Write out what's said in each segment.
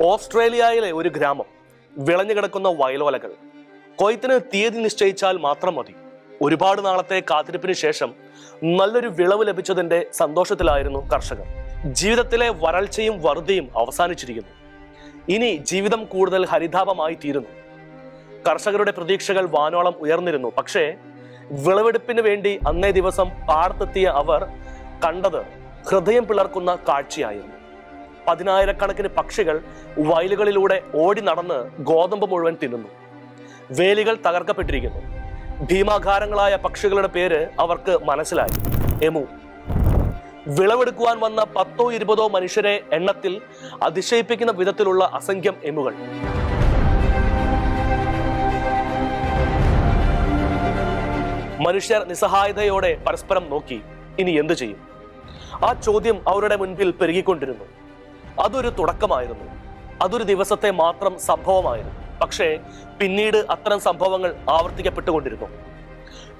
ഓസ്ട്രേലിയയിലെ ഒരു ഗ്രാമം വിളഞ്ഞു കിടക്കുന്ന വയലോലകൾ കൊയ്ത്തിന് തീയതി നിശ്ചയിച്ചാൽ മാത്രം മതി. ഒരുപാട് നാളത്തെ കാത്തിരിപ്പിന് ശേഷം നല്ലൊരു വിളവ് ലഭിച്ചതിന്റെ സന്തോഷത്തിലായിരുന്നു കർഷകർ. ജീവിതത്തിലെ വരൾച്ചയും വറുതിയും അവസാനിച്ചിരിക്കുന്നു. ഇനി ജീവിതം കൂടുതൽ ഹരിതാപമായി തീരുന്നു. കർഷകരുടെ പ്രതീക്ഷകൾ വാനോളം ഉയർന്നിരുന്നു. പക്ഷേ വിളവെടുപ്പിന് വേണ്ടി അന്നേ ദിവസം പാടത്തെത്തിയ അവർ കണ്ടത് ഹൃദയം പിളർക്കുന്ന കാഴ്ചയായിരുന്നു. പതിനായിരക്കണക്കിന് പക്ഷികൾ വയലുകളിലൂടെ ഓടി നടന്ന് ഗോതമ്പ് മുഴുവൻ തിന്നുന്നു. വേലികൾ തകർക്കപ്പെട്ടിരിക്കുന്നു. ഭീമാകാരങ്ങളായ പക്ഷികളുടെ പേര് അവർക്ക് മനസ്സിലായി. എമു വിളവെടുക്കുവാൻ വന്ന പത്തോ ഇരുപതോ മനുഷ്യരെ എണ്ണത്തിൽ അതിശയിപ്പിക്കുന്ന വിധത്തിലുള്ള അസംഖ്യം എമുകൾ. മനുഷ്യർ നിസ്സഹായതയോടെ പരസ്പരം നോക്കി. ഇനി എന്തു ചെയ്യും? ആ ചോദ്യം അവരുടെ മുൻപിൽ പെരുകിക്കൊണ്ടിരുന്നു. അതൊരു തുടക്കമായിരുന്നു. അതൊരു ദിവസത്തെ മാത്രം സംഭവമായിരുന്നു. പക്ഷേ പിന്നീട് അത്തരം സംഭവങ്ങൾ ആവർത്തിക്കപ്പെട്ടുകൊണ്ടിരുന്നു.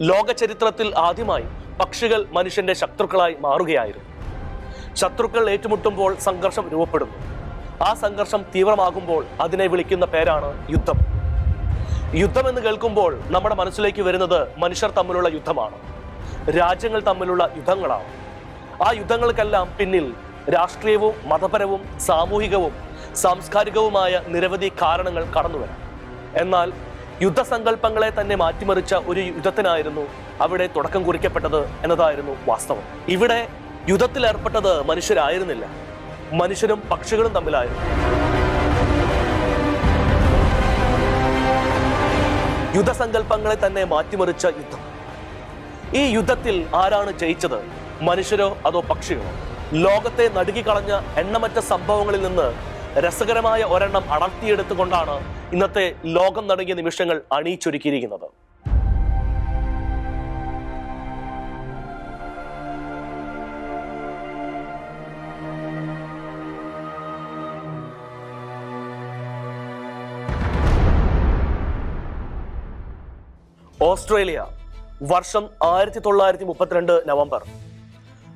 ലോക ചരിത്രത്തിൽ ആദ്യമായി പക്ഷികൾ മനുഷ്യന്റെ ശത്രുക്കളായി മാറുകയായിരുന്നു. ശത്രുക്കൾ ഏറ്റുമുട്ടുമ്പോൾ സംഘർഷം രൂപപ്പെടുന്നു. ആ സംഘർഷം തീവ്രമാകുമ്പോൾ അതിനെ വിളിക്കുന്ന പേരാണ് യുദ്ധം. യുദ്ധം എന്ന് കേൾക്കുമ്പോൾ നമ്മുടെ മനസ്സിലേക്ക് വരുന്നത് മനുഷ്യർ തമ്മിലുള്ള യുദ്ധമാണ്. രാജ്യങ്ങൾ തമ്മിലുള്ള യുദ്ധങ്ങളാണ്. ആ യുദ്ധങ്ങൾക്കെല്ലാം പിന്നിൽ രാഷ്ട്രീയവും മതപരവും സാമൂഹികവും സാംസ്കാരികവുമായ നിരവധി കാരണങ്ങൾ കടന്നു വരാം. എന്നാൽ യുദ്ധസങ്കല്പങ്ങളെ തന്നെ മാറ്റിമറിച്ച ഒരു യുദ്ധത്തിനായിരുന്നു അവിടെ തുടക്കം കുറിക്കപ്പെട്ടത് എന്നതായിരുന്നു വാസ്തവം. ഇവിടെ യുദ്ധത്തിൽ ഏർപ്പെട്ടത് മനുഷ്യരായിരുന്നില്ല. മനുഷ്യരും പക്ഷികളും തമ്മിലായിരുന്നു. യുദ്ധസങ്കല്പങ്ങളെ തന്നെ മാറ്റിമറിച്ച യുദ്ധം. ഈ യുദ്ധത്തിൽ ആരാണ് ജയിച്ചത്? മനുഷ്യരോ അതോ പക്ഷികളോ ലോകത്തെ നടുക്കിക്കളഞ്ഞ എണ്ണമറ്റ സംഭവങ്ങളിൽ നിന്ന് രസകരമായ ഒരെണ്ണം അടർത്തിയെടുത്തുകൊണ്ടാണ് ഇന്നത്തെ ലോകം നടുങ്ങിയ നിമിഷങ്ങൾ അണിയിച്ചൊരുക്കിയിരിക്കുന്നത്. ഓസ്ട്രേലിയ വർഷം ആയിരത്തി തൊള്ളായിരത്തി മുപ്പത്തിരണ്ട് നവംബർ.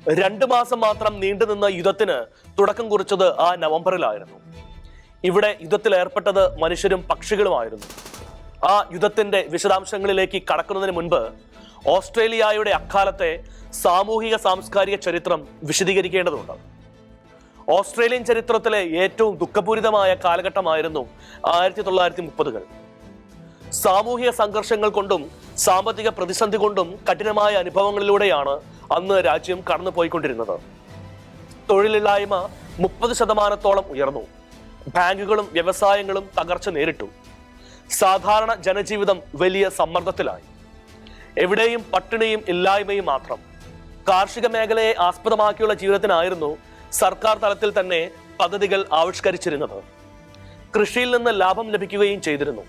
രണ്ട് മാസം മാത്രം നീണ്ടുനിന്ന യുദ്ധത്തിന് തുടക്കം കുറിച്ചത് ആ നവംബറിലായിരുന്നു. ഇവിടെ യുദ്ധത്തിൽ ഏർപ്പെട്ടത് മനുഷ്യരും പക്ഷികളുമായിരുന്നു. ആ യുദ്ധത്തിന്റെ വിശദാംശങ്ങളിലേക്ക് കടക്കുന്നതിന് മുൻപ് ഓസ്ട്രേലിയയുടെ അക്കാലത്തെ സാമൂഹിക സാംസ്കാരിക ചരിത്രം വിശദീകരിക്കേണ്ടതുണ്ട്. ഓസ്ട്രേലിയൻ ചരിത്രത്തിലെ ഏറ്റവും ദുഃഖപൂരിതമായ കാലഘട്ടമായിരുന്നു ആയിരത്തി തൊള്ളായിരത്തി മുപ്പതുകൾ. സാമൂഹിക സംഘർഷങ്ങൾ കൊണ്ടും സാമ്പത്തിക പ്രതിസന്ധി കൊണ്ടും കഠിനമായ അനുഭവങ്ങളിലൂടെയാണ് അന്ന് രാജ്യം കടന്നുപോയിക്കൊണ്ടിരുന്നത്. തൊഴിലില്ലായ്മ മുപ്പത് ശതമാനത്തോളം ഉയർന്നു. ബാങ്കുകളും വ്യവസായങ്ങളും തകർച്ച നേരിട്ടു. സാധാരണ ജനജീവിതം വലിയ സമ്മർദ്ദത്തിലായി. എവിടെയും പട്ടിണിയും ഇല്ലായ്മയും മാത്രം. കാർഷിക മേഖലയെ ആസ്പദമാക്കിയുള്ള ജീവിതത്തിനായിരുന്നു സർക്കാർ തലത്തിൽ തന്നെ പദ്ധതികൾ ആവിഷ്കരിച്ചിരുന്നത്. കൃഷിയിൽ നിന്ന് ലാഭം ലഭിക്കുകയും ചെയ്തിരുന്നു.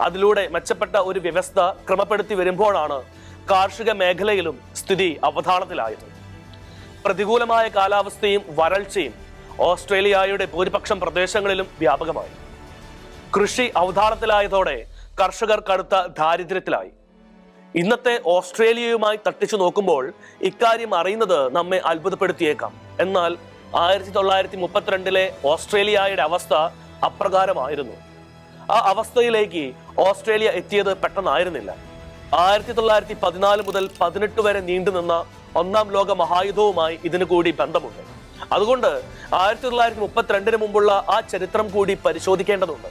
അതിലൂടെ മെച്ചപ്പെട്ട ഒരു വ്യവസ്ഥ ക്രമപ്പെടുത്തി വരുമ്പോഴാണ് കാർഷിക മേഖലയിലും സ്ഥിതി അവധാനത്തിലായത്. പ്രതികൂലമായ കാലാവസ്ഥയും വരൾച്ചയും ഓസ്ട്രേലിയയുടെ ഭൂരിപക്ഷം പ്രദേശങ്ങളിലും വ്യാപകമായി. കൃഷി അവധാനത്തിലായതോടെ കർഷകർ കടുത്ത ദാരിദ്ര്യത്തിലായി. ഇന്നത്തെ ഓസ്ട്രേലിയയുമായി തട്ടിച്ചു നോക്കുമ്പോൾ ഇക്കാര്യം അറിയുന്നത് നമ്മെ അത്ഭുതപ്പെടുത്തിയേക്കാം. എന്നാൽ ആയിരത്തി തൊള്ളായിരത്തി മുപ്പത്തിരണ്ടിലെ ഓസ്ട്രേലിയയുടെ അവസ്ഥ അപ്രകാരമായിരുന്നു. ആ അവസ്ഥയിലേക്ക് ഓസ്ട്രേലിയ എത്തിയത് പെട്ടെന്നായിരുന്നില്ല. ആയിരത്തി തൊള്ളായിരത്തി പതിനാല് മുതൽ പതിനെട്ട് വരെ നീണ്ടുനിന്ന ഒന്നാം ലോക മഹായുദ്ധവുമായി ഇതിനു കൂടി ബന്ധമുണ്ട്. അതുകൊണ്ട് ആയിരത്തി തൊള്ളായിരത്തി മുപ്പത്തിരണ്ടിന് മുമ്പുള്ള ആ ചരിത്രം കൂടി പരിശോധിക്കേണ്ടതുണ്ട്.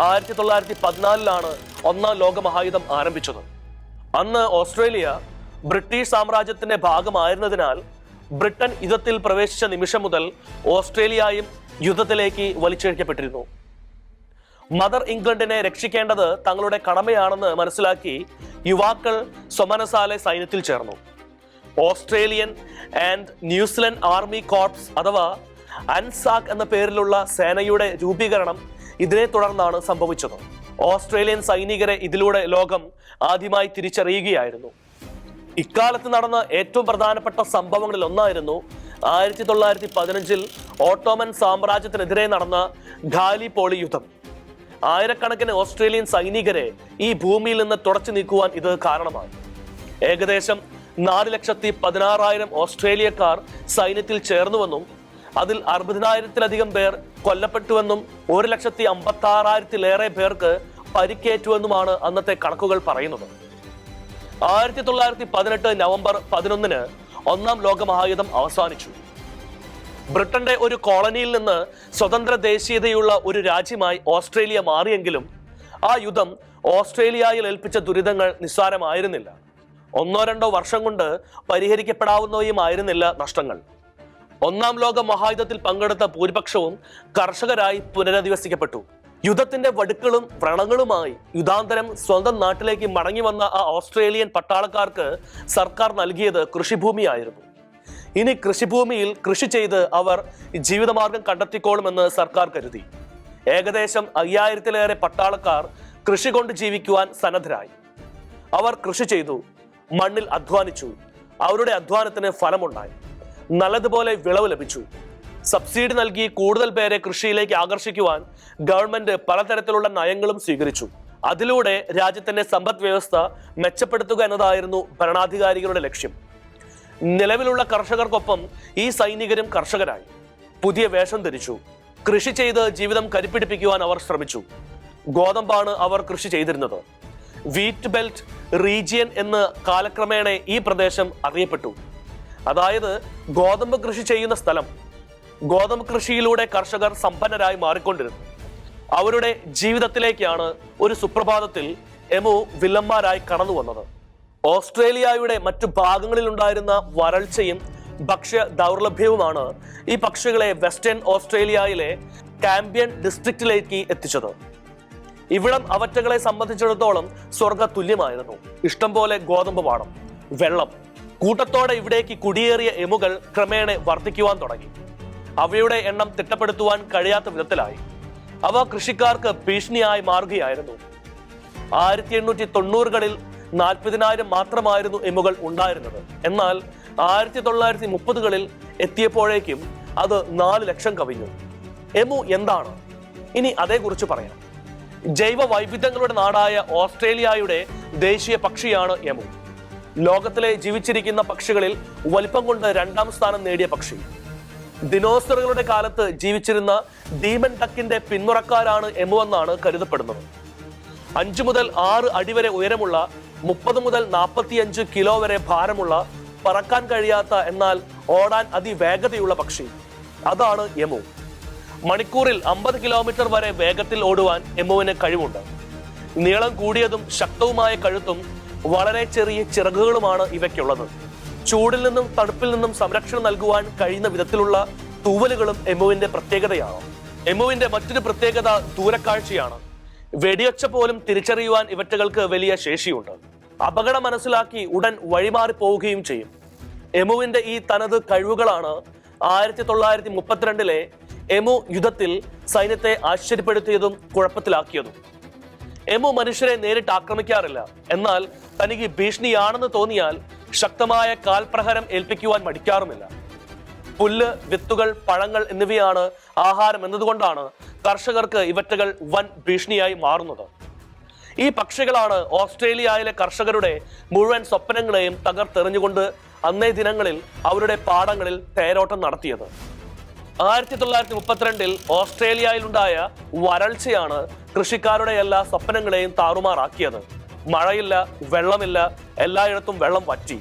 ആയിരത്തി തൊള്ളായിരത്തി പതിനാലിലാണ് ഒന്നാം ലോക മഹായുദ്ധം ആരംഭിച്ചത്. അന്ന് ഓസ്ട്രേലിയ ബ്രിട്ടീഷ് സാമ്രാജ്യത്തിന്റെ ഭാഗമായിരുന്നതിനാൽ ബ്രിട്ടൻ യുദ്ധത്തിൽ പ്രവേശിച്ച നിമിഷം മുതൽ ഓസ്ട്രേലിയയും യുദ്ധത്തിലേക്ക് വലിച്ചിഴക്കപ്പെട്ടിരുന്നു. മദർ ഇംഗ്ലണ്ടിനെ രക്ഷിക്കേണ്ടത് തങ്ങളുടെ കടമയാണെന്ന് മനസ്സിലാക്കി യുവാക്കൾ സ്വമനസാലെ സൈന്യത്തിൽ ചേർന്നു. Australian and New Zealand army corps അഥവാ അൻസാക് എന്ന പേരിലുള്ള സേനയുടെ രൂപീകരണം ഇതിനെ തുടർന്നാണ് സംഭവിച്ചത്. ഓസ്ട്രേലിയൻ സൈനികരെ ഇതിലൂടെ ലോകം ആദ്യമായി തിരിച്ചറിയുകയായിരുന്നു. ഇക്കാലത്ത് നടന്ന ഏറ്റവും പ്രധാനപ്പെട്ട സംഭവങ്ങളിൽ ഒന്നായിരുന്നു ആയിരത്തി തൊള്ളായിരത്തി പതിനഞ്ചിൽ ഓട്ടോമൻ സാമ്രാജ്യത്തിനെതിരെ നടന്ന ഖാലി പോളി യുദ്ധം. ആയിരക്കണക്കിന് ഓസ്ട്രേലിയൻ സൈനികരെ ഈ ഭൂമിയിൽ നിന്ന് തുടച്ചു നീക്കുവാൻ ഇത് കാരണമായി. ഏകദേശം നാല് ലക്ഷത്തി പതിനാറായിരം ഓസ്ട്രേലിയക്കാർ സൈന്യത്തിൽ ചേർന്നുവെന്നും അതിൽ അറുപതിനായിരത്തിലധികം പേർ കൊല്ലപ്പെട്ടുവെന്നും ഒരു ലക്ഷത്തി അമ്പത്തി ആറായിരത്തിലേറെ പേർക്ക് പരിക്കേറ്റുവെന്നുമാണ് അന്നത്തെ കണക്കുകൾ പറയുന്നത്. ആയിരത്തി തൊള്ളായിരത്തി പതിനെട്ട് നവംബർ പതിനൊന്നിന് ഒന്നാം ലോക മഹായുദ്ധം അവസാനിച്ചു. ബ്രിട്ടന്റെ ഒരു കോളനിയിൽ നിന്ന് സ്വതന്ത്ര ദേശീയതയുള്ള ഒരു രാജ്യമായി ഓസ്ട്രേലിയ മാറിയെങ്കിലും ആ യുദ്ധം ഓസ്ട്രേലിയയിൽ ഏൽപ്പിച്ച ദുരിതങ്ങൾ നിസ്സാരമായിരുന്നില്ല. ഒന്നോ രണ്ടോ വർഷം കൊണ്ട് പരിഹരിക്കപ്പെടാവുന്നവയുമായിരുന്നില്ല നഷ്ടങ്ങൾ. ഒന്നാം ലോക മഹായുദ്ധത്തിൽ പങ്കെടുത്ത ഭൂരിപക്ഷവും കർഷകരായി പുനരധിവസിക്കപ്പെട്ടു. യുദ്ധത്തിന്റെ വടുക്കളും വ്രണങ്ങളുമായി യുദ്ധാന്തരം സ്വന്തം നാട്ടിലേക്ക് മടങ്ങി വന്ന ആ ഓസ്ട്രേലിയൻ പട്ടാളക്കാർക്ക് സർക്കാർ നൽകിയത് കൃഷിഭൂമിയായിരുന്നു. ഇനി കൃഷിഭൂമിയിൽ കൃഷി ചെയ്ത് അവർ ജീവിതമാർഗം കണ്ടെത്തിക്കോളുമെന്ന് സർക്കാർ കരുതി. ഏകദേശം അയ്യായിരത്തിലേറെ പട്ടാളക്കാർ കൃഷി കൊണ്ട് ജീവിക്കുവാൻ സന്നദ്ധരായി. അവർ കൃഷി ചെയ്തു മണ്ണിൽ അധ്വാനിച്ചു അവരുടെ അധ്വാനത്തിന് ഫലമുണ്ടായി. നല്ലതുപോലെ വിളവ് ലഭിച്ചു. സബ്സിഡി നൽകി കൂടുതൽ പേരെ കൃഷിയിലേക്ക് ആകർഷിക്കുവാൻ ഗവൺമെന്റ് പലതരത്തിലുള്ള നയങ്ങളും സ്വീകരിച്ചു. അതിലൂടെ രാജ്യത്തിന്റെ സമ്പദ് വ്യവസ്ഥ മെച്ചപ്പെടുത്തുക എന്നതായിരുന്നു ഭരണാധികാരികളുടെ ലക്ഷ്യം. നിലവിലുള്ള കർഷകർക്കൊപ്പം ഈ സൈനികരും കർഷകരായി. പുതിയ വേഷം ധരിച്ചു. കൃഷി ചെയ്ത് ജീവിതം കരിപ്പിടിപ്പിക്കുവാൻ അവർ ശ്രമിച്ചു. ഗോതമ്പാണ് അവർ കൃഷി ചെയ്തിരുന്നത്. വീറ്റ് ബെൽറ്റ് റീജിയൻ എന്ന് കാലക്രമേണ ഈ പ്രദേശം അറിയപ്പെട്ടു. അതായത് ഗോതമ്പ് കൃഷി ചെയ്യുന്ന സ്ഥലം. ഗോതമ്പ് കൃഷിയിലൂടെ കർഷകർ സമ്പന്നരായി മാറിക്കൊണ്ടിരുന്നു. അവരുടെ ജീവിതത്തിലേക്കാണ് ഒരു സുപ്രഭാതത്തിൽ എമു വില്ലന്മാരായി കടന്നു വന്നത് ഓസ്ട്രേലിയയുടെ മറ്റു ഭാഗങ്ങളിൽ ഉണ്ടായിരുന്ന വരൾച്ചയും ഭക്ഷ്യ ദൗർലഭ്യവുമാണ് ഈ പക്ഷികളെ വെസ്റ്റേൺ ഓസ്ട്രേലിയയിലെ കാമ്പിയൻ ഡിസ്ട്രിക്റ്റിലേക്ക് എത്തിച്ചത്. ഇവിടം അവറ്റകളെ സംബന്ധിച്ചിടത്തോളം സ്വർഗ തുല്യമായിരുന്നു ഇഷ്ടംപോലെ ഗോതമ്പ് പാടം വെള്ളം കൂട്ടത്തോടെ ഇവിടേക്ക് കുടിയേറിയ എമുകൾ ക്രമേണ വർദ്ധിക്കുവാൻ തുടങ്ങി. അവയുടെ എണ്ണം തിട്ടപ്പെടുത്തുവാൻ കഴിയാത്ത വിധത്തിലായി. അവ കൃഷിക്കാർക്ക് ഭീഷണിയായി മാറുകയായിരുന്നു. ആയിരത്തി എണ്ണൂറ്റി തൊണ്ണൂറുകളിൽ നാൽപ്പതിനായിരം മാത്രമായിരുന്നു എമ്മുകൾ ഉണ്ടായിരുന്നത്. എന്നാൽ ആയിരത്തി തൊള്ളായിരത്തി മുപ്പതുകളിൽ എത്തിയപ്പോഴേക്കും അത് നാല് ലക്ഷം കവിഞ്ഞു. എമു എന്താണ്? ഇനി അതേക്കുറിച്ച് പറയാം. ജൈവ വൈവിധ്യങ്ങളുടെ നാടായ ഓസ്ട്രേലിയയുടെ ദേശീയ പക്ഷിയാണ് എമു. ലോകത്തിലെ ജീവിച്ചിരിക്കുന്ന പക്ഷികളിൽ വലിപ്പം കൊണ്ട് രണ്ടാം സ്ഥാനം നേടിയ പക്ഷി. ദിനോസറുകളുടെ കാലത്ത് ജീവിച്ചിരുന്ന ഡീമൻ ടക്കിന്റെ പിന്മുറക്കാരാണ് എമു എന്നാണ് കരുതപ്പെടുന്നത്. അഞ്ചു മുതൽ ആറ് അടി വരെ ഉയരമുള്ള മുപ്പത് മുതൽ നാൽപ്പത്തിയഞ്ച് കിലോ വരെ ഭാരമുള്ള പറക്കാൻ കഴിയാത്ത എന്നാൽ ഓടാൻ അതിവേഗതയുള്ള പക്ഷി. അതാണ് യമു മണിക്കൂറിൽ അമ്പത് കിലോമീറ്റർ വരെ വേഗത്തിൽ ഓടുവാൻ യമുവിന് കഴിവുണ്ട്. നീളം കൂടിയതും ശക്തവുമായ കഴുത്തും വളരെ ചെറിയ ചിറകുകളുമാണ് ഇവയ്ക്കുള്ളത്. ചൂടിൽ നിന്നും തണുപ്പിൽ നിന്നും സംരക്ഷണം നൽകുവാൻ കഴിയുന്ന വിധത്തിലുള്ള തൂവലുകളും എമുവിന്റെ പ്രത്യേകതയാണ്. എമുവിന്റെ മറ്റൊരു പ്രത്യേകത ദൂരക്കാഴ്ചയാണ്. വെടിയൊച്ച പോലും തിരിച്ചറിയുവാൻ ഇവറ്റകൾക്ക് വലിയ ശേഷിയുണ്ട്. അപകടം മനസ്സിലാക്കി ഉടൻ വഴിമാറി പോവുകയും ചെയ്യും. എമുവിന്റെ ഈ തനത് കഴിവുകളാണ് ആയിരത്തി തൊള്ളായിരത്തി മുപ്പത്തിരണ്ടിലെ എമു യുദ്ധത്തിൽ സൈന്യത്തെ ആശ്ചര്യപ്പെടുത്തിയതും കുഴപ്പത്തിലാക്കിയതും. എമു മനുഷ്യരെ നേരിട്ട് ആക്രമിക്കാറില്ല. എന്നാൽ തനിക്ക് ഭീഷണിയാണെന്ന് തോന്നിയാൽ ശക്തമായ കാൽപ്രഹരം ഏൽപ്പിക്കുവാൻ മടിക്കാറുമില്ല. പുല്ല് വിത്തുകൾ പഴങ്ങൾ എന്നിവയാണ് ആഹാരം എന്നതുകൊണ്ടാണ് കർഷകർക്ക് ഇവറ്റകൾ വൻ ഭീഷണിയായി മാറുന്നത്. ഈ പക്ഷികളാണ് ഓസ്ട്രേലിയയിലെ കർഷകരുടെ മുഴുവൻ സ്വപ്നങ്ങളെയും തകർത്തെറിഞ്ഞുകൊണ്ട് അന്നേ ദിനങ്ങളിൽ അവരുടെ പാടങ്ങളിൽ തേരോട്ടം നടത്തിയത്. ആയിരത്തി തൊള്ളായിരത്തി മുപ്പത്തിരണ്ടിൽ ഓസ്ട്രേലിയയിലുണ്ടായ വരൾച്ചയാണ് കൃഷിക്കാരുടെ എല്ലാ സ്വപ്നങ്ങളെയും താറുമാറാക്കിയത്. മഴയില്ല വെള്ളമില്ല എല്ലായിടത്തും വെള്ളം വറ്റി.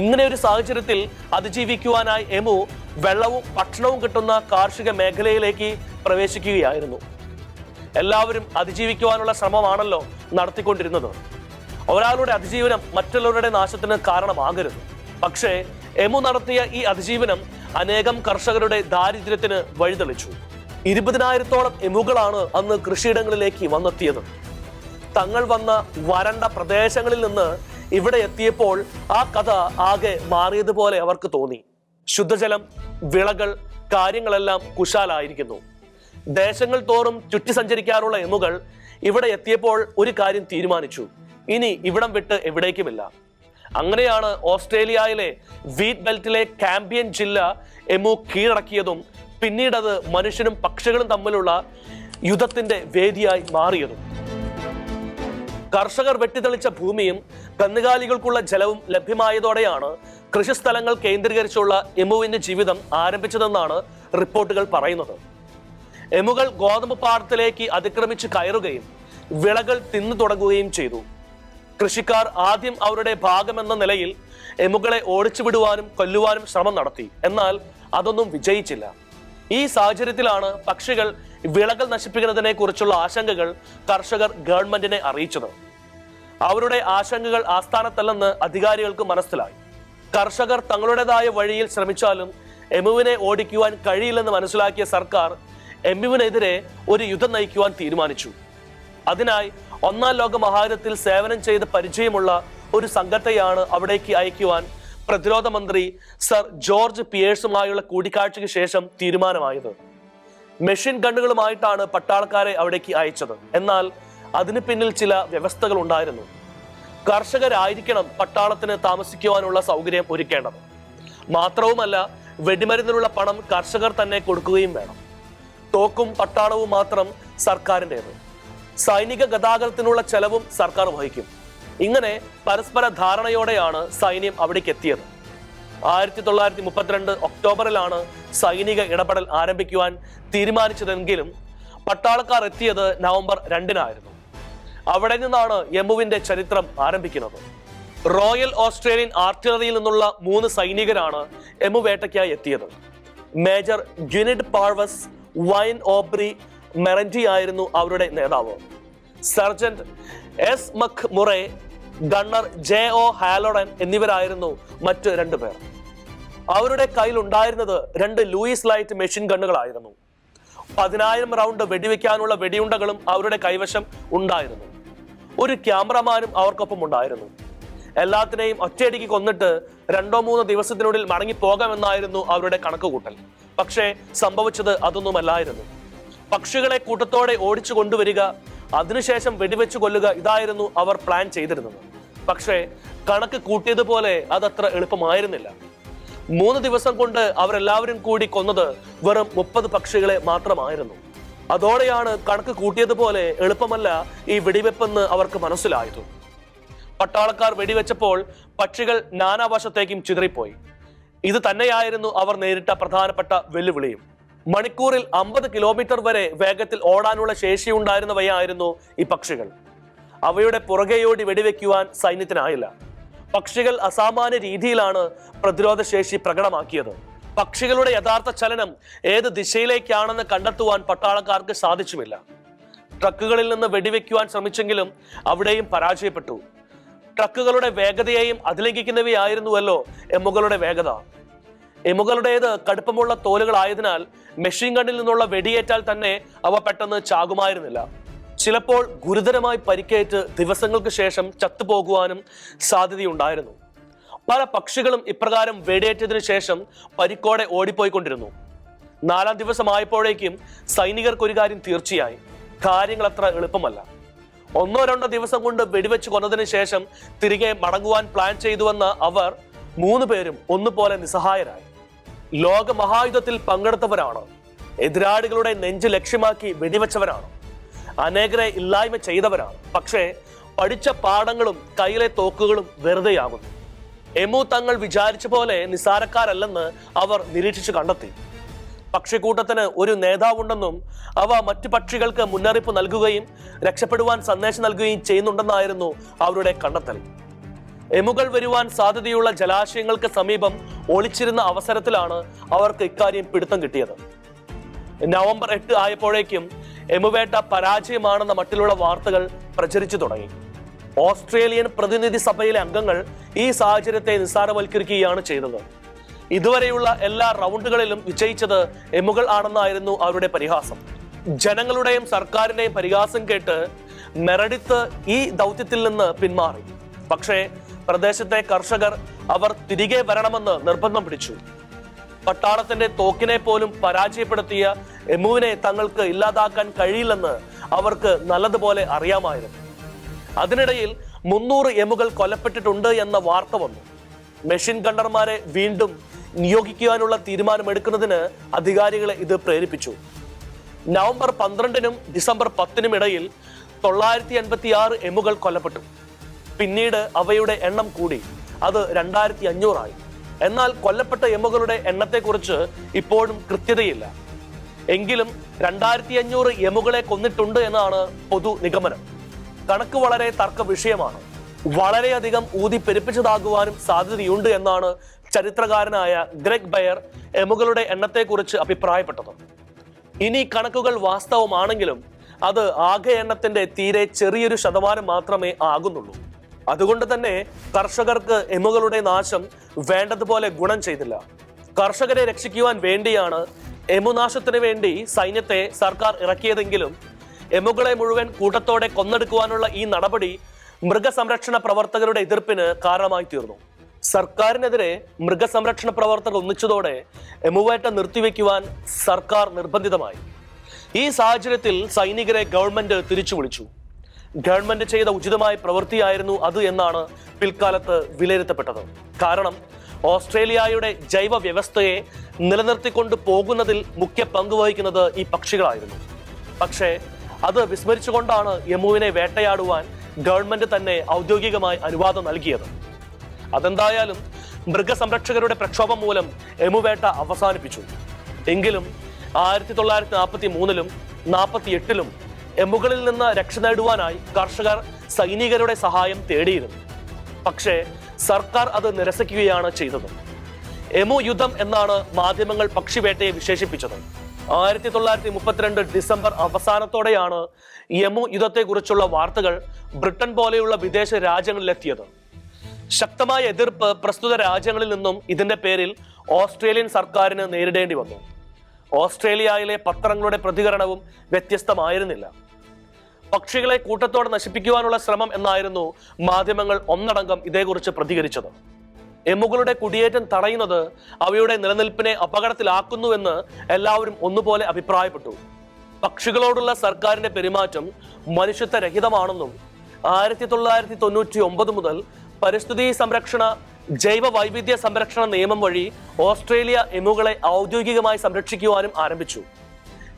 ഇങ്ങനെ ഒരു സാഹചര്യത്തിൽ അതിജീവിക്കുവാനായി എമു വെള്ളവും ഭക്ഷണവും കിട്ടുന്ന കാർഷിക മേഖലയിലേക്ക് പ്രവേശിക്കുകയായിരുന്നു. എല്ലാവരും അതിജീവിക്കുവാനുള്ള ശ്രമമാണല്ലോ നടത്തിക്കൊണ്ടിരുന്നത്. ഒരാളുടെ അതിജീവനം മറ്റുള്ളവരുടെ നാശത്തിന് കാരണമാകരുത്. പക്ഷേ എമു നടത്തിയ ഈ അതിജീവനം അനേകം കർഷകരുടെ ദാരിദ്ര്യത്തിന് വഴിതെളിച്ചു. ഇരുപതിനായിരത്തോളം എമുകളാണ് അന്ന് കൃഷിയിടങ്ങളിലേക്ക് വന്നെത്തിയത്. തങ്ങൾ വന്ന വരണ്ട പ്രദേശങ്ങളിൽ നിന്ന് ഇവിടെ എത്തിയപ്പോൾ ആ കഥ ആകെ മാറിയതുപോലെ അവർക്ക് തോന്നി. ശുദ്ധജലം വിളകൾ കാര്യങ്ങളെല്ലാം കുശാലായിരിക്കുന്നു. ദേശങ്ങൾ തോറും ചുറ്റി സഞ്ചരിക്കാറുള്ള എമുകൾ ഇവിടെ എത്തിയപ്പോൾ ഒരു കാര്യം തീരുമാനിച്ചു. ഇനി ഇവിടം വിട്ട് എവിടേക്കുമില്ല. അങ്ങനെയാണ് ഓസ്ട്രേലിയയിലെ വീറ്റ് ബെൽറ്റിലെ കാമ്പിയൻ ജില്ല എമു കീഴടക്കിയതും പിന്നീടത് മനുഷ്യനും പക്ഷികളും തമ്മിലുള്ള യുദ്ധത്തിന്റെ വേദിയായി മാറിയതും. കർഷകർ വെട്ടിത്തെളിച്ച ഭൂമിയും കന്നുകാലികൾക്കുള്ള ജലവും ലഭ്യമായതോടെയാണ് കൃഷിസ്ഥലങ്ങൾ കേന്ദ്രീകരിച്ചുള്ള എമുവിന്റെ ജീവിതം ആരംഭിച്ചതെന്നാണ് റിപ്പോർട്ടുകൾ പറയുന്നത്. എമുകൾ ഗോതമ്പ് പാടത്തിലേക്ക് അതിക്രമിച്ച് കയറുകയും വിളകൾ തിന്നു തുടങ്ങുകയും ചെയ്തു. കൃഷിക്കാർ ആദ്യം അവരുടെ ഭാഗമെന്ന നിലയിൽ എമുകളെ ഓടിച്ചുവിടുവാനും കൊല്ലുവാനും ശ്രമം നടത്തി. എന്നാൽ അതൊന്നും വിജയിച്ചില്ല. ഈ സാഹചര്യത്തിലാണ് പക്ഷികൾ വിളകൾ നശിപ്പിക്കുന്നതിനെ കുറിച്ചുള്ള ആശങ്കകൾ കർഷകർ ഗവൺമെന്റിനെ അറിയിച്ചത്. അവരുടെ ആശങ്കകൾ ആസ്ഥാനത്തല്ലെന്ന് അധികാരികൾക്ക് മനസ്സിലായി. കർഷകർ തങ്ങളുടേതായ വഴിയിൽ ശ്രമിച്ചാലും എമുവിനെ ഓടിക്കുവാൻ കഴിയില്ലെന്ന് മനസ്സിലാക്കിയ സർക്കാർ എമുവിനെതിരെ ഒരു യുദ്ധം നയിക്കുവാൻ തീരുമാനിച്ചു. അതിനായി ഒന്നാം ലോക മഹായുദ്ധത്തിൽ സേവനം ചെയ്ത പരിചയമുള്ള ഒരു സംഘത്തെയാണ് അവിടേക്ക് അയക്കുവാൻ പ്രതിരോധ മന്ത്രി സർ ജോർജ് പിയേഴ്സുമായുള്ള കൂടിക്കാഴ്ചയ്ക്ക് ശേഷം തീരുമാനമായത്. മെഷീൻ ഗണ്ണുകളുമായിട്ടാണ് പട്ടാളക്കാരെ അവിടേക്ക് അയച്ചത്. എന്നാൽ അതിന് പിന്നിൽ ചില വ്യവസ്ഥകൾ ഉണ്ടായിരുന്നു. കർഷകരായിരിക്കണം പട്ടാളത്തിന് താമസിക്കുവാനുള്ള സൗകര്യം ഒരുക്കേണ്ടത്. മാത്രവുമല്ല വെടിമരുന്നിനുള്ള പണം കർഷകർ തന്നെ കൊടുക്കുകയും വേണം. തോക്കും പട്ടാളവും മാത്രം സർക്കാരിന്റേത് സൈനിക ഗതാഗതത്തിനുള്ള ചെലവും സർക്കാർ വഹിക്കും. ഇങ്ങനെ പരസ്പര ധാരണയോടെയാണ് സൈന്യം അവിടേക്ക് എത്തിയത് ആയിരത്തി തൊള്ളായിരത്തി മുപ്പത്തിരണ്ട് ഒക്ടോബറിലാണ് സൈനിക ഇടപെടൽ ആരംഭിക്കുവാൻ തീരുമാനിച്ചതെങ്കിലും പട്ടാളക്കാർ എത്തിയത് നവംബർ രണ്ടിനായിരുന്നു. അവിടെ നിന്നാണ് യമുവിന്റെ ചരിത്രം ആരംഭിക്കുന്നത്. റോയൽ ഓസ്ട്രേലിയൻ ആർട്ടിലറിയിൽ നിന്നുള്ള മൂന്ന് സൈനികരാണ് എമു വേട്ടയ്ക്കായി എത്തിയത്. Major Gwynydd Purves Wynne Aubrey മെറന്റി ആയിരുന്നു അവരുടെ നേതാവ്. Sergeant S McMurray gunner J O ഹാലോഡൻ എന്നിവരായിരുന്നു മറ്റ് രണ്ടുപേർ അവരുടെ കയ്യിൽ ഉണ്ടായിരുന്നത് രണ്ട് ലൂയിസ് ലൈറ്റ് മെഷീൻ ഗണ്ണുകളായിരുന്നു. പതിനായിരം റൗണ്ട് വെടിവെക്കാനുള്ള വെടിയുണ്ടകളും അവരുടെ കൈവശം ഉണ്ടായിരുന്നു. ഒരു ക്യാമറമാനും അവർക്കൊപ്പം ഉണ്ടായിരുന്നു. എല്ലാത്തിനെയും ഒറ്റയടിക്ക് കൊന്നിട്ട് രണ്ടോ മൂന്നോ ദിവസത്തിനുള്ളിൽ മടങ്ങി പോകാമെന്നായിരുന്നു അവരുടെ കണക്കുകൂട്ടൽ. പക്ഷേ സംഭവിച്ചത് അതൊന്നുമല്ലായിരുന്നു. പക്ഷികളെ കൂട്ടത്തോടെ ഓടിച്ചു കൊണ്ടുവരിക അതിനുശേഷം വെടിവെച്ച് കൊല്ലുക ഇതായിരുന്നു അവർ പ്ലാൻ ചെയ്തിരുന്നത്. പക്ഷേ കണക്ക് കൂട്ടിയതുപോലെ അതത്ര എളുപ്പമായിരുന്നില്ല. മൂന്ന് ദിവസം കൊണ്ട് അവരെല്ലാവരും കൂടി കൊന്നത് വെറും മുപ്പത് പക്ഷികളെ മാത്രമായിരുന്നു. അതോടെയാണ് കണക്ക് കൂട്ടിയതുപോലെ എളുപ്പമല്ല ഈ വെടിവെപ്പെന്ന് അവർക്ക് മനസ്സിലായത്. പട്ടാളക്കാർ വെടിവെച്ചപ്പോൾ പക്ഷികൾ നാനാവശത്തേക്കും ചിതറിപ്പോയി. ഇത് തന്നെയായിരുന്നു അവർ നേരിട്ട പ്രധാനപ്പെട്ട വെല്ലുവിളിയും. മണിക്കൂറിൽ അമ്പത് കിലോമീറ്റർ വരെ വേഗത്തിൽ ഓടാനുള്ള ശേഷി ഉണ്ടായിരുന്നവയായിരുന്നു ഈ പക്ഷികൾ. അവയുടെ പുറകെയോടി വെടിവെക്കുവാൻ സൈന്യത്തിനായില്ല. പക്ഷികൾ അസാമാന്യ രീതിയിലാണ് പ്രതിരോധ ശേഷി പ്രകടമാക്കിയത്. പക്ഷികളുടെ യഥാർത്ഥ ചലനം ഏത് ദിശയിലേക്കാണെന്ന് കണ്ടെത്തുവാൻ പട്ടാളക്കാർക്ക് സാധിച്ചുമില്ല. ട്രക്കുകളിൽ നിന്ന് വെടിവെക്കുവാൻ ശ്രമിച്ചെങ്കിലും അവിടെയും പരാജയപ്പെട്ടു. ട്രക്കുകളുടെ വേഗതയെയും അതിലംഘിക്കുന്നവയായിരുന്നുവല്ലോ എമ്മുകളുടെ വേഗത. എമുകളുടേത് കടുപ്പമുള്ള തോലുകളായതിനാൽ മെഷീൻ ഗണ്ണിൽ നിന്നുള്ള വെടിയേറ്റാൽ തന്നെ അവ പെട്ടെന്ന് ചാകുമായിരുന്നില്ല. ചിലപ്പോൾ ഗുരുതരമായി പരിക്കേറ്റ് ദിവസങ്ങൾക്ക് ശേഷം ചത്തുപോകുവാനും സാധ്യതയുണ്ടായിരുന്നു. പല പക്ഷികളും ഇപ്രകാരം വെടിയേറ്റതിനു ശേഷം പരിക്കോടെ ഓടിപ്പോയിക്കൊണ്ടിരുന്നു. നാലാം ദിവസമായപ്പോഴേക്കും സൈനികർക്ക് ഒരു കാര്യം തീർച്ചയായി. കാര്യങ്ങൾ അത്ര എളുപ്പമല്ല. ഒന്നോ രണ്ടോ ദിവസം കൊണ്ട് വെടിവെച്ച് കൊന്നതിന് ശേഷം തിരികെ മടങ്ങുവാൻ പ്ലാൻ ചെയ്തുവെന്ന അവർ മൂന്ന് പേരും ഒന്നുപോലെ നിസ്സഹായരായി. ലോക മഹായുദ്ധത്തിൽ പങ്കെടുത്തവരാണ്. എതിരാളികളുടെ നെഞ്ച് ലക്ഷ്യമാക്കി വെടിവെച്ചവരാണോ. അനേകരെ ഇല്ലായ്മ ചെയ്തവരാണ്. പക്ഷേ പഠിച്ച പാഠങ്ങളും കയ്യിലെ തോക്കുകളും വെറുതെയാകുന്നു എമു തങ്ങൾ വിചാരിച്ച പോലെ നിസാരക്കാരല്ലെന്ന് അവർ നിരീക്ഷിച്ചു കണ്ടെത്തി. പക്ഷിക്കൂട്ടത്തിന് ഒരു നേതാവുണ്ടെന്നും അവ മറ്റു പക്ഷികൾക്ക് മുന്നറിയിപ്പ് നൽകുകയും രക്ഷപ്പെടുവാൻ സന്ദേശം നൽകുകയും ചെയ്യുന്നുണ്ടെന്നായിരുന്നു അവരുടെ കണ്ടെത്തൽ. എമുകൾ വരുവാൻ സാധ്യതയുള്ള ജലാശയങ്ങൾക്ക് സമീപം ഒളിച്ചിരുന്ന അവസരത്തിലാണ് അവർക്ക് ഇക്കാര്യം പിടുത്തം കിട്ടിയത്. നവംബർ എട്ട് ആയപ്പോഴേക്കും എമുവേട്ട പരാജയമാണെന്ന മട്ടിലുള്ള വാർത്തകൾ പ്രചരിച്ചു തുടങ്ങി. ഓസ്ട്രേലിയൻ പ്രതിനിധി സഭയിലെ അംഗങ്ങൾ ഈ സാഹചര്യത്തെ നിസ്സാരവൽക്കരിക്കുകയാണ് ചെയ്തത്. ഇതുവരെയുള്ള എല്ലാ റൗണ്ടുകളിലും വിജയിച്ചത് എമുകൾ ആണെന്നായിരുന്നു അവരുടെ പരിഹാസം. ജനങ്ങളുടെയും സർക്കാരിന്റെയും പരിഹാസം കേട്ട് മെറഡിത്ത് ഈ ദൗത്യത്തിൽ നിന്ന് പിന്മാറി. പക്ഷേ പ്രദേശത്തെ കർഷകർ അവർ തിരികെ വരണമെന്ന് നിർബന്ധം പിടിച്ചു. പട്ടാളത്തിന്റെ തോക്കിനെ പോലും പരാജയപ്പെടുത്തിയ എമുവിനെ തങ്ങൾക്ക് ഇല്ലാതാക്കാൻ കഴിയില്ലെന്ന് അവർക്ക് നല്ലതുപോലെ അറിയാമായിരുന്നു. അതിനിടയിൽ മുന്നൂറ് എമുകൾ കൊല്ലപ്പെട്ടിട്ടുണ്ട് എന്ന വാർത്ത വന്നു. മെഷീൻ ഗണ്ണർമാരെ വീണ്ടും നിയോഗിക്കുവാനുള്ള തീരുമാനമെടുക്കുന്നതിന് അധികാരികളെ ഇത് പ്രേരിപ്പിച്ചു. നവംബർ പന്ത്രണ്ടിനും ഡിസംബർ പത്തിനും ഇടയിൽ തൊള്ളായിരത്തി എൺപത്തി ആറ് എമ്മുകൾ കൊല്ലപ്പെട്ടു. പിന്നീട് അവയുടെ എണ്ണം കൂടി. അത് രണ്ടായിരത്തി അഞ്ഞൂറായി എന്നാൽ കൊല്ലപ്പെട്ട എമ്മുകളുടെ എണ്ണത്തെക്കുറിച്ച് ഇപ്പോഴും കൃത്യതയില്ല. എങ്കിലും രണ്ടായിരത്തി അഞ്ഞൂറ് എമ്മുകളെ കൊന്നിട്ടുണ്ട് എന്നാണ് പൊതു നിഗമനം. കണക്ക് വളരെ തർക്ക വിഷയമാണ്. വളരെയധികം ഊതി പെരുപ്പിച്ചതാകുവാനും സാധ്യതയുണ്ട് എന്നാണ് ചരിത്രകാരനായ ഗ്രെഗ് ബയർ എമുകളുടെ എണ്ണത്തെക്കുറിച്ച് അഭിപ്രായപ്പെട്ടത്. ഇനി കണക്കുകൾ വാസ്തവമാണെങ്കിലും അത് ആകെ എണ്ണത്തിന്റെ തീരെ ചെറിയൊരു ശതമാനം മാത്രമേ ആകുന്നുള്ളൂ. അതുകൊണ്ട് തന്നെ കർഷകർക്ക് എമുകളുടെ നാശം വേണ്ടതുപോലെ ഗുണം ചെയ്തില്ല. കർഷകരെ രക്ഷിക്കുവാൻ വേണ്ടിയാണ് എമുനാശത്തിന് വേണ്ടി സൈന്യത്തെ സർക്കാർ ഇറക്കിയതെങ്കിലും എമുകളെ മുഴുവൻ കൂട്ടത്തോടെ കൊന്നെടുക്കുവാനുള്ള ഈ നടപടി മൃഗസംരക്ഷണ പ്രവർത്തകരുടെ എതിർപ്പിന് കാരണമായി തീർന്നു. സർക്കാരിനെതിരെ മൃഗസംരക്ഷണ പ്രവർത്തകർ ഒന്നിച്ചതോടെ എമുവേറ്റ നിർത്തിവെക്കുവാൻ സർക്കാർ നിർബന്ധിതമായി. ഈ സാഹചര്യത്തിൽ സൈനികരെ ഗവൺമെന്റ് തിരിച്ചു വിളിച്ചു. ഗവൺമെന്റ് ചെയ്ത ഉചിതമായ പ്രവൃത്തിയായിരുന്നു അത് എന്നാണ് പിൽക്കാലത്ത് വിലയിരുത്തപ്പെട്ടത്. കാരണം ഓസ്ട്രേലിയയുടെ ജൈവ വ്യവസ്ഥയെ നിലനിർത്തിക്കൊണ്ട് പോകുന്നതിൽ മുഖ്യ പങ്ക് വഹിക്കുന്നത് ഈ പക്ഷികളായിരുന്നു. പക്ഷേ അത് വിസ്മരിച്ചുകൊണ്ടാണ് യമുവിനെ വേട്ടയാടുവാൻ ഗവൺമെന്റ് തന്നെ ഔദ്യോഗികമായി അനുവാദം നൽകിയത്. അതെന്തായാലും മൃഗസംരക്ഷകരുടെ പ്രക്ഷോഭം മൂലം എമുവേട്ട അവസാനിപ്പിച്ചു. എങ്കിലും ആയിരത്തി തൊള്ളായിരത്തി നാൽപ്പത്തി മൂന്നിലും നാൽപ്പത്തി എട്ടിലും എമുകളിൽ നിന്ന് രക്ഷ നേടുവാനായി കർഷകർ സൈനികരുടെ സഹായം തേടിയിരുന്നു. പക്ഷേ സർക്കാർ അത് നിരസിക്കുകയാണ് ചെയ്തത്. എമു യുദ്ധം എന്നാണ് മാധ്യമങ്ങൾ പക്ഷിവേട്ടയെ വിശേഷിപ്പിച്ചത്. ആയിരത്തി തൊള്ളായിരത്തി മുപ്പത്തിരണ്ട് ഡിസംബർ അവസാനത്തോടെയാണ് യമു യുദ്ധത്തെക്കുറിച്ചുള്ള വാർത്തകൾ ബ്രിട്ടൻ പോലെയുള്ള വിദേശ രാജ്യങ്ങളിലെത്തിയത്. ശക്തമായ എതിർപ്പ് പ്രസ്തുത രാജ്യങ്ങളിൽ നിന്നും ഇതിന്റെ പേരിൽ ഓസ്ട്രേലിയൻ സർക്കാരിന് നേരിടേണ്ടി വന്നു. ഓസ്ട്രേലിയയിലെ പത്രങ്ങളുടെ പ്രതികരണവും വ്യത്യസ്തമായിരുന്നില്ല. പക്ഷികളെ കൂട്ടത്തോടെ നശിപ്പിക്കുവാനുള്ള ശ്രമം എന്നായിരുന്നു മാധ്യമങ്ങൾ ഒന്നടങ്കം ഇതേക്കുറിച്ച് പ്രതികരിച്ചത്. എമ്മുകളുടെ കുടിയേറ്റം തടയുന്നത് അവയുടെ നിലനിൽപ്പിനെ അപകടത്തിലാക്കുന്നുവെന്ന് എല്ലാവരും ഒന്നുപോലെ അഭിപ്രായപ്പെട്ടു. പക്ഷികളോടുള്ള സർക്കാരിന്റെ പെരുമാറ്റം മനുഷ്യത്വരഹിതമാണെന്നും ആയിരത്തി തൊള്ളായിരത്തി തൊണ്ണൂറ്റി ഒമ്പത് മുതൽ പരിസ്ഥിതി സംരക്ഷണ ജൈവ വൈവിധ്യ സംരക്ഷണ നിയമം വഴി ഓസ്ട്രേലിയ എമുകളെ ഔദ്യോഗികമായി സംരക്ഷിക്കുവാനും ആരംഭിച്ചു.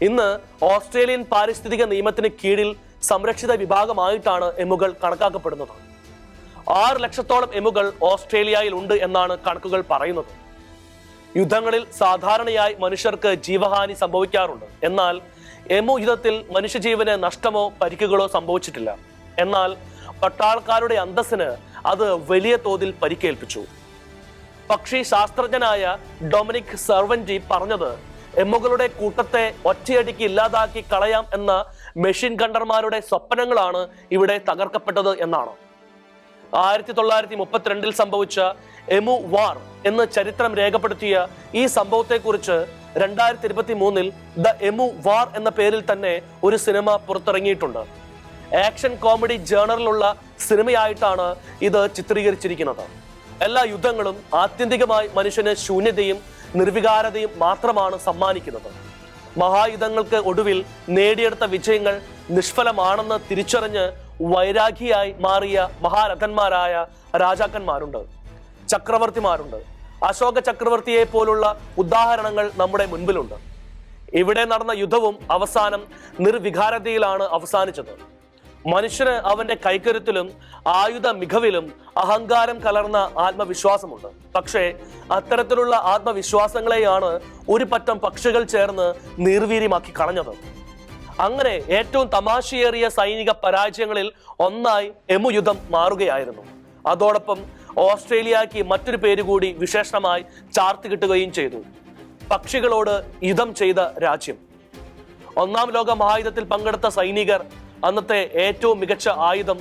ഇന്ന് ഓസ്ട്രേലിയൻ പാരിസ്ഥിതിക നിയമത്തിന് കീഴിൽ സംരക്ഷിത വിഭാഗമായിട്ടാണ് എമുകൾ കണക്കാക്കപ്പെടുന്നത്. ആറ് ലക്ഷത്തോളം എമുകൾ ഓസ്ട്രേലിയയിൽ ഉണ്ട് എന്നാണ് കണക്കുകൾ പറയുന്നത്. യുദ്ധങ്ങളിൽ സാധാരണയായി മനുഷ്യർക്ക് ജീവഹാനി സംഭവിക്കാറുണ്ട്. എന്നാൽ എമു യുദ്ധത്തിൽ മനുഷ്യജീവന് നഷ്ടമോ പരിക്കുകളോ സംഭവിച്ചിട്ടില്ല. എന്നാൽ പട്ടാൾക്കാരുടെ അന്തസ്സിന് അത് വലിയ തോതിൽ പരിക്കേൽപ്പിച്ചു. പക്ഷി ശാസ്ത്രജ്ഞനായ ഡൊമിനിക് സർവൻജി പറഞ്ഞത് എമ്മുകളുടെ കൂട്ടത്തെ ഒറ്റയടിക്ക് ഇല്ലാതാക്കി കളയാം എന്ന മെഷീൻ ഗണ്ടർമാരുടെ സ്വപ്നങ്ങളാണ് ഇവിടെ തകർക്കപ്പെട്ടത് എന്നാണ്. ആയിരത്തി തൊള്ളായിരത്തി മുപ്പത്തിരണ്ടിൽ സംഭവിച്ച എമു വാർ എന്ന് ചരിത്രം രേഖപ്പെടുത്തിയ ഈ സംഭവത്തെക്കുറിച്ച് രണ്ടായിരത്തി ഇരുപത്തി മൂന്നിൽ ദ എമു വാർ എന്ന പേരിൽ തന്നെ ഒരു സിനിമ പുറത്തിറങ്ങിയിട്ടുണ്ട്. ആക്ഷൻ കോമഡി ജേണറിലുള്ള സിനിമയായിട്ടാണ് ഇത് ചിത്രീകരിച്ചിരിക്കുന്നത്. എല്ലാ യുദ്ധങ്ങളും ആത്യന്തികമായി മനുഷ്യന് ശൂന്യതയും നിർവികാരതയും മാത്രമാണ് സമ്മാനിക്കുന്നത്. മഹായുധങ്ങൾക്ക് ഒടുവിൽ നേടിയെടുത്ത വിജയങ്ങൾ നിഷ്ഫലമാണെന്ന് തിരിച്ചറിഞ്ഞ് വൈരാഗിയായി മാറിയ മഹാരഥന്മാരായ രാജാക്കന്മാരുണ്ട്. ചക്രവർത്തിമാരുണ്ട്. അശോക ചക്രവർത്തിയെ പോലുള്ള ഉദാഹരണങ്ങൾ നമ്മുടെ മുൻപിലുണ്ട്. ഇവിടെ നടന്ന യുദ്ധവും അവസാനം നിർവികാരതയിലാണ് അവസാനിച്ചത്. മനുഷ്യന് അവന്റെ കൈക്കരുത്തിലും ആയുധ മികവിലും അഹങ്കാരം കലർന്ന ആത്മവിശ്വാസമുണ്ട്. പക്ഷേ അത്തരത്തിലുള്ള ആത്മവിശ്വാസങ്ങളെയാണ് ഒരു പറ്റം പക്ഷികൾ ചേർന്ന് നിർവീര്യമാക്കി കളഞ്ഞത്. അങ്ങനെ ഏറ്റവും തമാശയേറിയ സൈനിക പരാജയങ്ങളിൽ ഒന്നായി എമു യുദ്ധം മാറുകയായിരുന്നു. അതോടൊപ്പം ഓസ്ട്രേലിയക്ക് മറ്റൊരു പേര് കൂടി വിശേഷണമായി ചാർത്തി കിട്ടുകയും ചെയ്തു. പക്ഷികളോട് യുദ്ധം ചെയ്ത രാജ്യം. ഒന്നാം ലോക മഹായുദ്ധത്തിൽ പങ്കെടുത്ത സൈനികർ അന്നത്തെ ഏറ്റവും മികച്ച ആയുധം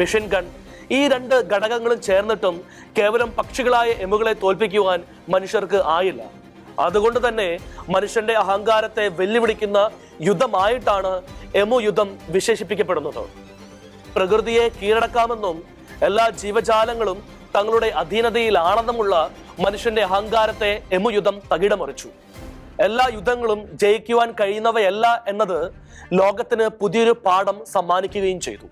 മിഷൻ ഗൺ ഈ രണ്ട് ഘടകങ്ങളും ചേർന്നിട്ടും കേവലം പക്ഷികളായ എമുകളെ തോൽപ്പിക്കുവാൻ മനുഷ്യർക്ക് ആയില്ല. അതുകൊണ്ട് തന്നെ മനുഷ്യന്റെ അഹങ്കാരത്തെ വെല്ലുവിളിക്കുന്ന യുദ്ധമായിട്ടാണ് എമു യുദ്ധം വിശേഷിപ്പിക്കപ്പെടുന്നത്. പ്രകൃതിയെ കീഴടക്കാമെന്നും എല്ലാ ജീവജാലങ്ങളും തങ്ങളുടെ അധീനതയിലാണെന്നുമുള്ള മനുഷ്യന്റെ അഹങ്കാരത്തെ എമു യുദ്ധം തകിടമറിച്ചു. എല്ലാ യുദ്ധങ്ങളും ജയിക്കുവാൻ കഴിയുന്നവയല്ല എന്നത് ലോകത്തിന് പുതിയൊരു പാഠം സമ്മാനിക്കുകയും ചെയ്തു.